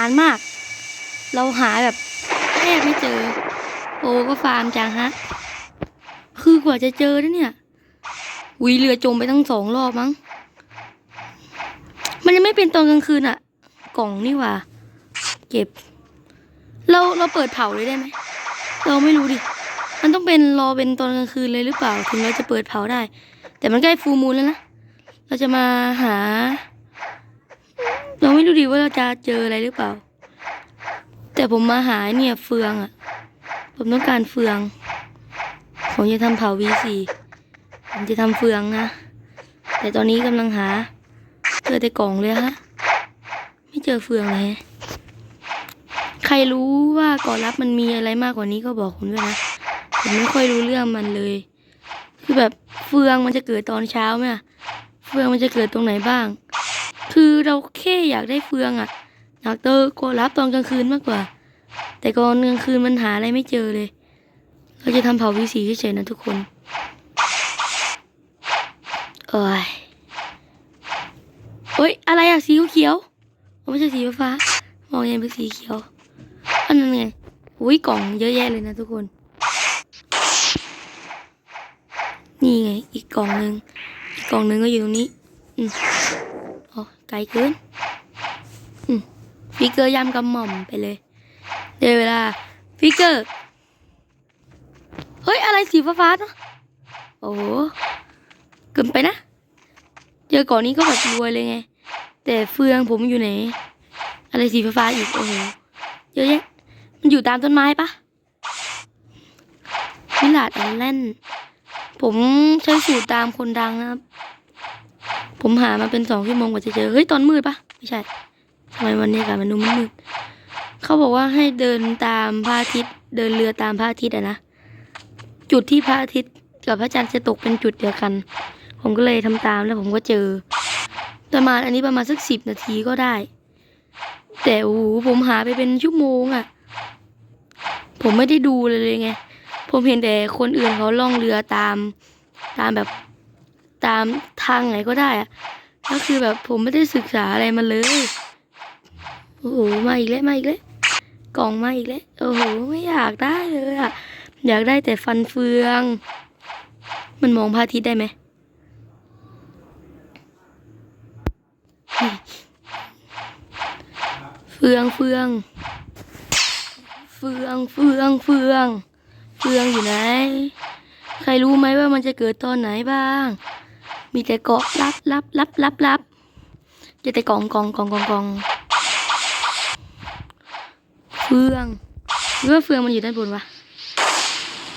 านมาก เราหาแบบแทบไม่เจอ โอ้ก็ฟาร์มจังฮะ คือกว่าจะเจอนะเนี่ยวิเรือจมไปตั้งสองรอบมั้ง มันยังไม่เป็นตอนกลางคืนอะกล่องนี่ว่า เก็บ เราเราเปิดเผาเลยได้ไหม เราไม่รู้ดิ มันต้องเป็นรอเป็นตอนกลางคืนเลยหรือเปล่า ถึงเราจะเปิดเผาได้ แต่มันใกล้ฟูมูลแล้วนะ เราจะมาหา เราไม่รู้ดิว่าเราจะเจออะไรหรือเปล่า แต่ผมมาหาเนี่ยเฟืองอะผมต้องการเฟือง ผมจะทำเผา V4 ผมจะทำเฟืองนะ แต่ตอนนี้กำลังหา เจอแต่กล่องเลยฮะ ไม่เจอเฟืองเลยใครรู้ว่าก่อนรับมันมีอะไรมากกว่านี้ก็บอกผมด้วยนะ ผมไม่ค่อยรู้เรื่องมันเลย คือแบบเฟืองมันจะเกิดตอนเช้าไหมเฟืองมันจะเกิดตรงไหนบ้าง คือเราแค่อยากได้เฟืองอะอยากเจอก่อนรับตอนกลางคืนมากกว่า แต่ก่อนกลางคืนมันหาอะไรไม่เจอเลย เราจะทำเผาวีสีเฉยๆนะทุกคนเอ้ยเฮ้ยอะไรอะสีเขียวๆอ๋อไม่ใช่สีฟ้ามองยังเป็นสีเขียวอันนั้นไงอุ้ยกล่องเยอะแยะเลยนะทุกคน นี่ไง อีกกล่องหนึ่งอีกกล่องหนึ่งก็อยู่ตรงนี้ อืม ไกลเกินฟิกเกอร์ยำกำหม่อมไปเลยเดี๋ยวเวลาฟิกเกอร์ เฮ้ย อะไรสีฟ้าๆเนาะโอ้โหเกินไปนะเจอก่อนนี้ก็แบบรวยเลยไง แต่เฟืองผมอยู่ไหน อะไรสีฟ้าๆอีกโอ้โหเยอะแยะมันอยู่ตามต้นไม้ปะมิลาดแอนแลนผมใช้สูตรตามคนดังนะครับ ผมหามาเป็นสองชั่วโมงกว่าจะเจอ เฮ้ย ตอนมืดปะไม่ใช่ทำไมวันนี้อากาศมันดูมืดเขาบอกว่าให้เดินตามพระอาทิตย์ เดินเรือตามพระอาทิตย์อะนะ จุดที่พระอาทิตย์กับพระจันทร์จะตกเป็นจุดเดียวกัน ผมก็เลยทำตามแล้วผมก็เจอ ประมาณอันนี้ประมาณสักสิบนาทีก็ได้ แต่โอ้โหผมหาไปเป็นชั่วโมงอะ่ะผมไม่ได้ดูเลยเลยไง ผมเห็นแต่คนอื่นเขาล่องเรือตาม ตามแบบ ตามทางไหนก็ได้อะก็คือแบบผมไม่ได้ศึกษาอะไรมาเลย โอ้โห มาอีกแล้วมาอีกแล้วกล่องมาอีกแล้ว โอ้โห ไม่อยากได้เลยอะอยากได้แต่ฟันเฟือง มันมองพระอาทิตย์ได้ไหมเฟืองเฟืองเฟืองเฟืองเฟืองเฟืองอยู่ไหน ใครรู้ไหมว่ามันจะเกิดตอนไหนบ้าง มีแต่เกาะรับรับรับรับรับจอแต่กล่องกล่องกล่องกล่องกล่องเฟืองหรือว่าเฟืองมันอยู่ด้านบนวะ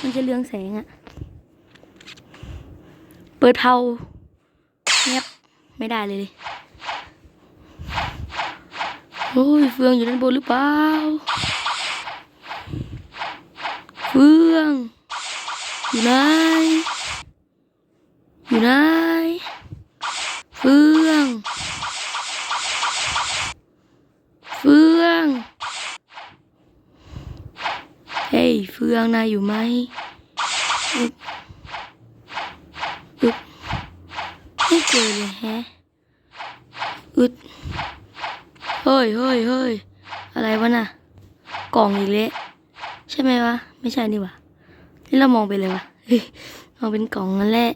มันจะเรืองแสงอะเปิดเผาเงียบไม่ได้เลยโอ้ยเฟืองอยู่ด้านบนหรือเปล่าเฟืองอยู่ไหนอยู่ไหน เฟือง เฟือง เฮ้ยเฟืองนายอยู่ไหมอึ๊บอึ๊บไม่เจอเลยแฮะอึดเฮ้ยเฮ้ยเฮ้ยอะไรวะน่ะ กล่องอีกแล้วใช่ไหมวะ ไม่ใช่นี่วะที่เรามองไปเลยวะเฮ้ยมองเป็นกล่องนั่นแหละ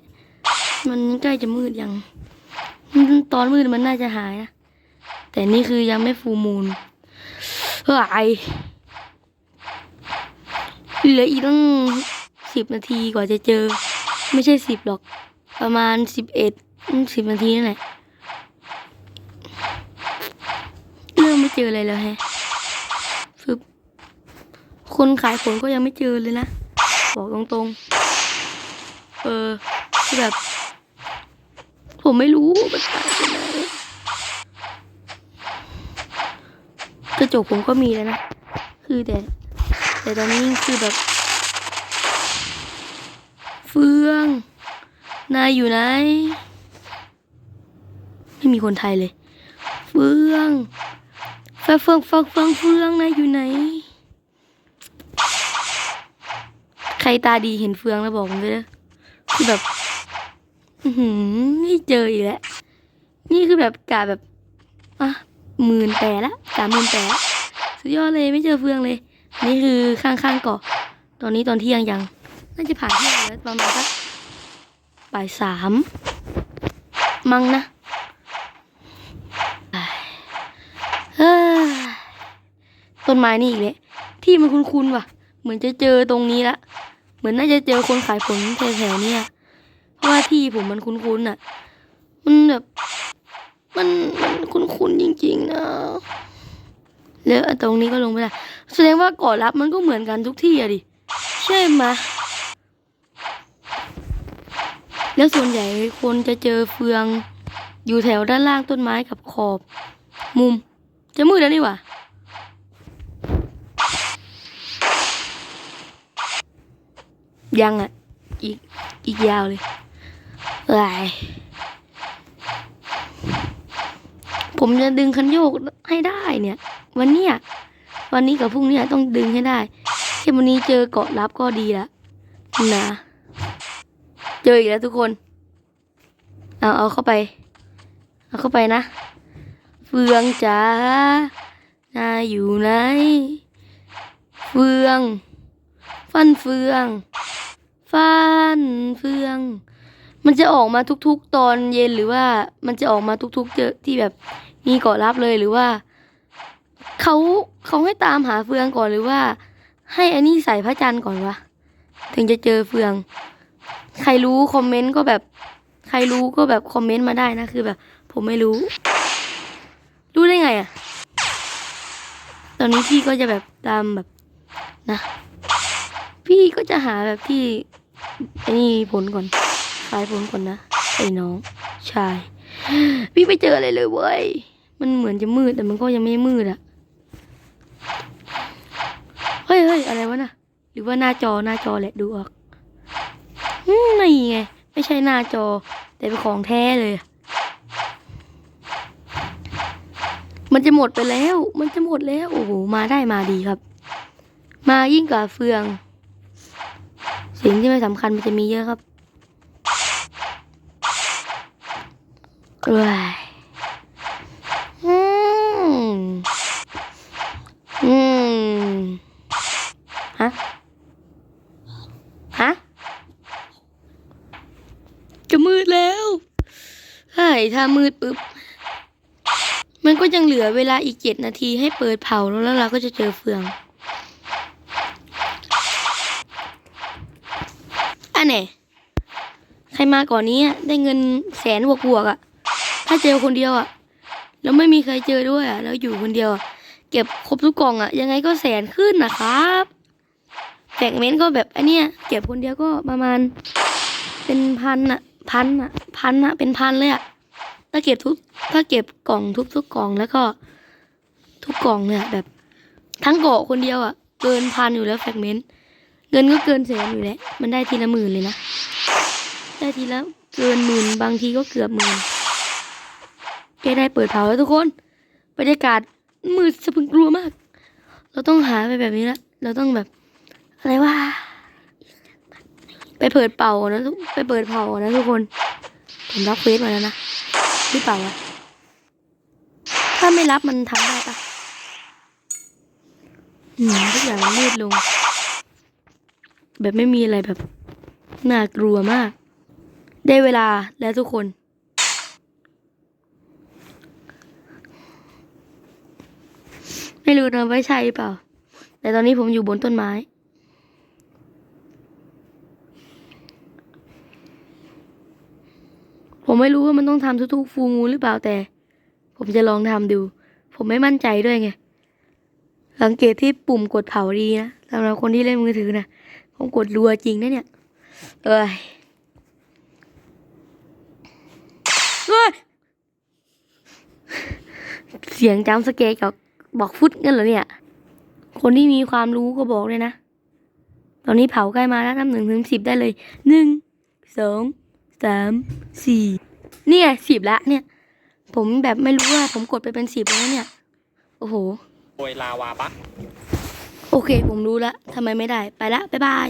มันใกล้จะมืดยัง ตอนมืดมันน่าจะหายนะ แต่นี่คือยังไม่ฟูมูลเฮ้ย เหลืออีกตั้งสิบนาทีกว่าจะเจอ ไม่ใช่สิบหรอก ประมาณสิบเอ็ดสิบนาทีนั่นแหละเริ่มไม่เจออะไรแล้วแฮะฟึบคนขายผลก็ยังไม่เจอเลยนะ บอกตรงๆ เออคือแบบ ผมไม่รู้มันขายไปไหนกระจกผมก็มีแล้วนะ คือแต่ แต่ตอนนี้คือแบบ เฟือง นายอยู่ไหน ไม่มีคนไทยเลย เฟืองเฟืองเฟืองเฟืองเฟืองเฟืองนายอยู่ไหน ใครตาดีเห็นเฟืองแล้วบอกผมด้วยนะคือแบบอือหือไม่เจออีกแล้ว นี่คือแบบกาแบบอะหมื่นแปดละสามหมื่นแปดละสุดยอดเลยไม่เจอเฟืองเลย นี่คือข้างๆเกาะ ตอนนี้ตอนเที่ยงยัง น่าจะผ่านเที่ยงแล้วประมาณสักบ่ายสามมั้งนะต้นไม้นี่อีกเลยที่มันคุ้นๆว่ะ เหมือนจะเจอตรงนี้ละ เหมือนน่าจะเจอคนขายผลแถวๆเนี้ยเพราะว่าที่ผมมันคุ้นๆอะ มันแบบ มันมันคุ้นๆจริงๆนะ แล้วตรงนี้ก็ลงไม่ได้ แสดงว่ากาะลับมันก็เหมือนกันทุกที่อะดิ ใช่ไหมแล้วส่วนใหญ่คนจะเจอเฟือง อยู่แถวด้านล่างต้นไม้กับขอบ มุม จะมืดแล้วนี่หว่ายังอะ อีก อีกยาวเลยเอ้ยผมจะดึงคันโยกให้ได้เนี่ย วันเนี้ยวันนี้กับพรุ่งนี้ต้องดึงให้ได้แค่วันนี้เจอเกาะลับก็ดีละนะเจออีกแล้วทุกคน เอาเอาเข้าไป เอาเข้าไปนะ เฟืองจ๋านายอยู่ไหน เฟือง ฟันเฟือง ฟันเฟือง มันจะออกมาทุกๆตอนเย็นหรือว่ามันจะออกมาทุกๆเจอที่แบบมีเกาะลับเลยหรือว่า เขาเขาให้ตามหาเฟืองก่อนหรือว่า ให้อันนี้ใส่พระจันทร์ก่อนวะถึงจะเจอเฟือง ใครรู้คอมเมนต์ก็แบบ ใครรู้ก็แบบคอมเมนต์มาได้นะคือแบบ ผมไม่รู้ รู้ได้ไงอะตอนนี้พี่ก็จะแบบตามแบบนะ พี่ก็จะหาแบบที่ไอ้นี่ผลก่อนสายผลก่อนนะไอ้น้องชาย พี่ไม่เจออะไรเลยเว้ยมันเหมือนจะมืดแต่มันก็ยังไม่มืดอะ เฮ้ยอะไรวะน่ะ หรือว่าหน้าจอหน้าจอแหละดูออกอืมนี่ไง ไม่ใช่หน้าจอ แต่เป็นของแท้เลย มันจะหมดไปแล้ว มันจะหมดแล้ว โอ้โห มาได้มาดีครับ มายิ่งกว่าเฟือง สิ่งที่ไม่สำคัญมันจะมีเยอะครับเอ้ยอืมอืมฮะ ฮะ จะมืดแล้วใช่ ถ้ามืดปุ๊บ มันก็ยังเหลือเวลาอีกเจ็ดนาทีให้เปิดเผาแล้วเราก็จะเจอเฟืองอันไหนใครมาก่อนนี้ได้เงินแสนบวกบวกอะถ้าเจอคนเดียวอะแล้วไม่มีใครเจอด้วยอะแล้วอยู่คนเดียวเก็บครบทุกกล่องอะยังไงก็แสนขึ้นนะครับแฟกเม้นต์ก็แบบอันเนี้ยเก็บคนเดียวก็ประมาณ เป็นพันอะพันอะพันอะเป็นพันเลยอะ ถ้าเก็บทุก ถ้าเก็บกล่องทุกทุกกล่องแล้วก็ทุกกล่องเนี่ยแบบ ทั้งเกาะคนเดียวอะเกินพันอยู่แล้วแฟกเมนต์เงินก็เกินแสนอยู่แล้วมันได้ทีละหมื่นเลยนะได้ทีละเกินหมื่นบางทีก็เกือบหมื่นแกได้เปิดเผาแล้วทุกคนบรรยากาศมืดสะพึงกลัวมาก เราต้องหาไปแบบนี้ละเราต้องแบบอะไรวะไปเปิดเป่านะทุกไปเปิดเผาก่อนนะทุกคนผมรับเฟซมาแล้วนะ หรือเปล่าวะถ้าไม่รับมันทำได้ปะอืมทุกอย่างมืดลง แบบไม่มีอะไรแบบ น่ากลัวมาก ได้เวลาแล้วทุกคนไม่รู้นะไว่ใช่เปล่า แต่ตอนนี้ผมอยู่บนต้นไม้ ผมไม่รู้ว่ามันต้องทำทุกๆฟูงูหรือเปล่าแต่ ผมจะลองทำดู ผมไม่มั่นใจด้วยไง สังเกตที่ปุ่มกดเผาดีนะสำหรับคนที่เล่นมือถือนะผมกดรัวจริงนะเนี่ย เอ้ยเฮ้ยเสียงจำสเกตกับบอกฟุตกันเหรอเนี่ย คนที่มีความรู้ก็บอกเลยนะ ตอนนี้เผาใกล้มาแล้วนับหนึ่งถึงสิบได้เลยหนึ่งสอง สามสี่เนี่ยสิบละเนี่ย ผมแบบไม่รู้ว่าผมกดไปเป็นสิบแล้วเนี่ย โอ้โหโดยลาวาปะโอเค ผมรู้ละทำไมไม่ได้ไปละ บ๊ายบาย